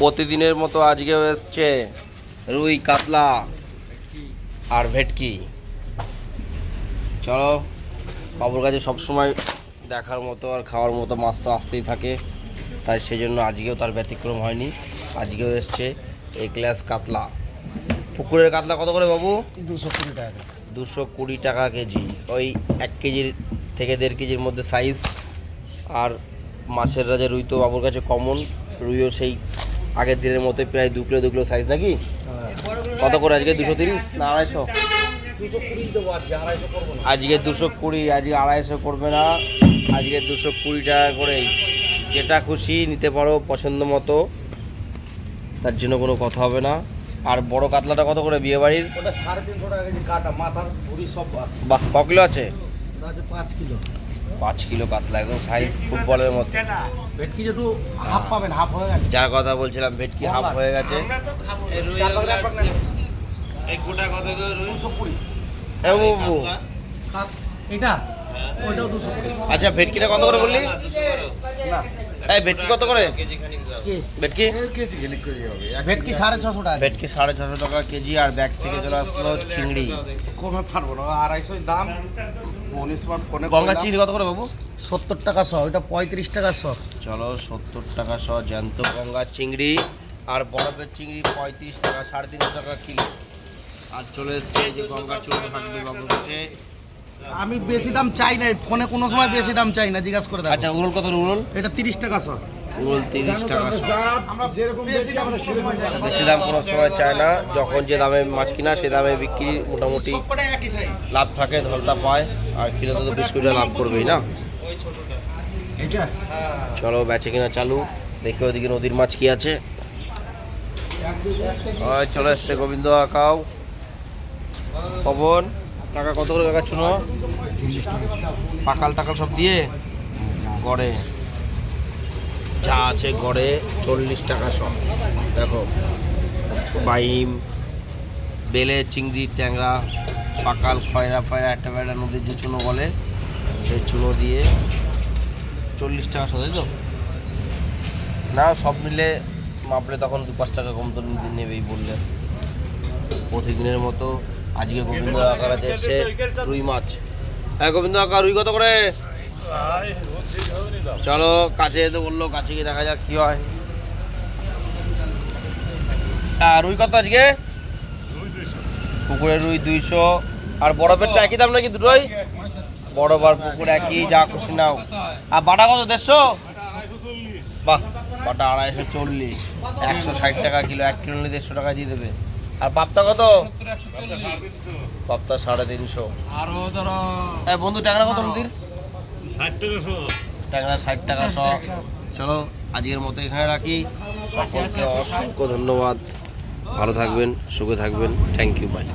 প্রতিদিনের মতো আজকেও এসছে রুই কাতলা আর ভেটকি। চলো বাবুর কাছে সবসময় দেখার মতো আর খাওয়ার মতো মাছ তো আসতেই থাকে। তাই সেজন্য আজকেও তার ব্যতিক্রম হয়নি। আজকেও এসছে এই গ্লাস কাতলা। পুকুরের কাতলা কত করে বাবু? দুশো কুড়ি টাকা দুশো কুড়ি টাকা কেজি। ওই এক কেজির থেকে দেড় কেজির মধ্যে সাইজ আর মাছের রাজা রুই তো বাবুর কাছে কমন রুইও সেই আগের দিনের মতো প্রায় দু কিলো দু কিলো সাইজ নাকি? কত করে আজকে? দুশো তিরিশ না আড়াইশো? আজকে দুশো কুড়ি আজকে আড়াইশো করবে না। আজকে দুশো কুড়ি টাকা করেই। যেটা খুশি নিতে পারো পছন্দ মতো। তার জন্য কোনো কথা হবে না। আর বড় কাতলাটা কত করে বিয়ে বাড়ির ওটা সাড়ে তিনশো টাকা কাটা মাথার ভুড়ি সব বাহ ক কিলো আছে? আছে পাঁচ কিলো। পাঁচ কিলো কাতলা একদম সাইজ ফুটবলের মতো। ভেটকি যেটু হাফ পাবেন হাফ হয়ে গেছে। যার কথা বলছিলাম ভেটকি হাফ হয়ে গেছে। দুশো কুড়ি। এটা? ওইটাও দুশো আচ্ছা ভেটকিটা কত করে বললি? না। এই ভেটকি কত করে? ভেটকি? ভেটকি সাড়ে ছশো টাকা। ভেটকি সাড়ে ছশো টাকা কেজি আর ব্যাগ থেকে চলে আসলো চিংড়ি। কমে পারব না আড়াইশোই দাম। গঙ্গা চিংড়ি কত করে বাবু? সত্তর টাকা শ ওইটা পঁয়ত্রিশ টাকা শ। চলো সত্তর টাকা শ জ্যান্ত গঙ্গার চিংড়ি আর বরফের চিংড়ি পঁয়ত্রিশ টাকা সাড়ে তিনশো টাকা কিলো। আর চলে এসছে যে গঙ্গা চুড়ো থাকবে বাবুর কাছে। আমি বেশি দাম চাই না ফোনে কোনো সময় বেশি দাম চাই না জিজ্ঞাসা করে আচ্ছা দেখো উরল কত উরল এটা তিরিশ টাকা উরল তিরিশ টাকা শ আমরা যেরকম বেশি আমরা বেশি দাম কোনো সময় চায় না যখন যে দামে মাছ কিনা সে দামে বিক্রি মোটামুটি লাভ থাকে ধলতা পায় আর কিলো তো বিস্কুটে লাভ করবেই না। এটা? চলো বেচে কিনা চালু দেখি ওদিকে নদীর মাছ কি আছে। ওই চলে এসছে গোবিন্দ আকাও। পবন। টাকা কত করে কাকা শুনো পাকাল টাকাল সব দিয়ে? গড়ে। যা আছে গড়ে, চল্লিশ টাকা সব। দেখো, বাইম, বেলে, চিংড়ি, ট্যাংরা, পাকাল, খয়রা, ফয়রা, একটা বেড়া নদীর যে চুনো বলে, সেই চুনো দিয়ে চল্লিশ টাকা সাথে তো? না, সব মিলে মাপলে তখন দু পাঁচ টাকা কম তো নেবেই বললে। প্রতিদিনের মতো আজকে গোবিন্দ আকার আছে এসছে রুই মাছ। হ্যাঁ গোবিন্দ আকার, রুই কত করে? চলো, কাছে যেতে বলল, কাছে গিয়ে দেখা যাক কি হয়। আর রুই কত আজকে? পুকুরের রুই দুইশো। আর বরফেরটা একই দাম নাকি দুটোই? বড় বার পুকুর একই, যা খুশি নাও। আর বাটা কত, দেড়শো? বাহ, বাটা আড়াইশো চল্লিশ। একশো ষাট টাকা কিলো, এক কিলো দেড়শো টাকা দিয়ে দেবে। আর পাপ্তা কত? পাপ্তা সাড়ে তিনশো। আরও ধরো বন্ধু ট্যাংরা কত নদীর ট্যাংরা ষাট টাকা শ। চলো আজকের মতো এখানে রাখি। সকলকে অসংখ্য ধন্যবাদ। ভালো থাকবেন সুখে থাকবেন। Thank you by